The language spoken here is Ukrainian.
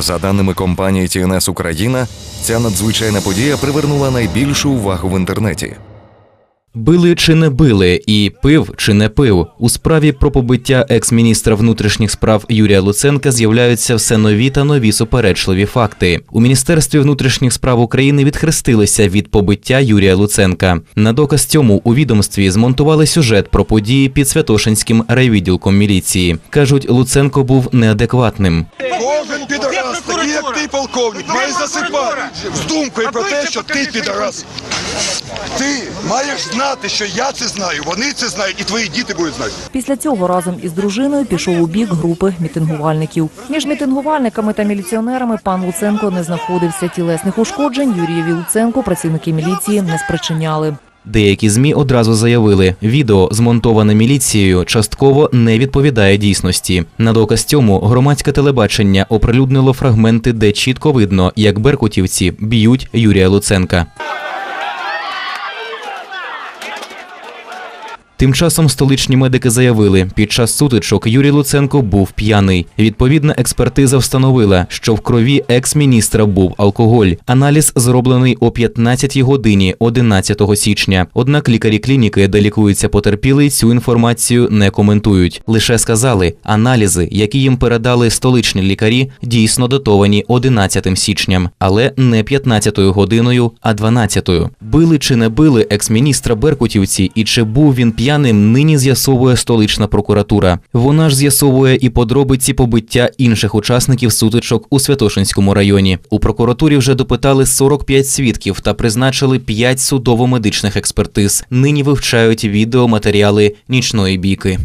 За даними компанії TNS Україна, ця надзвичайна подія привернула найбільшу увагу в інтернеті. Били чи не били, і пив чи не пив. У справі про побиття екс-міністра внутрішніх справ Юрія Луценка з'являються все нові та нові суперечливі факти. У міністерстві внутрішніх справ України відхрестилися від побиття Юрія Луценка. На доказ цьому у відомстві змонтували сюжет про події під Святошинським райвідділком міліції. кажуть, Луценко був неадекватним. Кожен підарас, такий як ти, полковник, має засипати з думкою про те, що ти підарас. Ти маєш знати, що я це знаю, вони це знають, і твої діти будуть знати. Після цього разом із дружиною пішов у бік групи мітингувальників. Між мітингувальниками та міліціонерами пан Луценко не знаходився. Тілесних ушкоджень Юрієві Луценку працівники міліції не спричиняли. Деякі змі одразу заявили, відео, змонтоване міліцією, частково не відповідає дійсності. На доказ цьому громадське телебачення оприлюднило фрагменти, де чітко видно, як беркутівці б'ють Юрія Луценка. Тим часом столичні медики заявили, під час сутичок Юрій Луценко був п'яний. Відповідна експертиза встановила, що в крові екс-міністра був алкоголь. Аналіз зроблений о 15 годині 11 січня. Однак лікарі клініки, де лікується потерпілий, цю інформацію не коментують. Лише сказали, аналізи, які їм передали столичні лікарі, дійсно датовані 11 січням, але не 15 годиною, а 12. Били чи не били екс-міністра Беркутівці, і чи був він п'яним, нині з'ясовує столична прокуратура. Вона ж з'ясовує і подробиці побиття інших учасників сутичок у Святошинському районі. У прокуратурі вже допитали 45 свідків та призначили 5 судово-медичних експертиз. Нині вивчають відеоматеріали нічної бійки.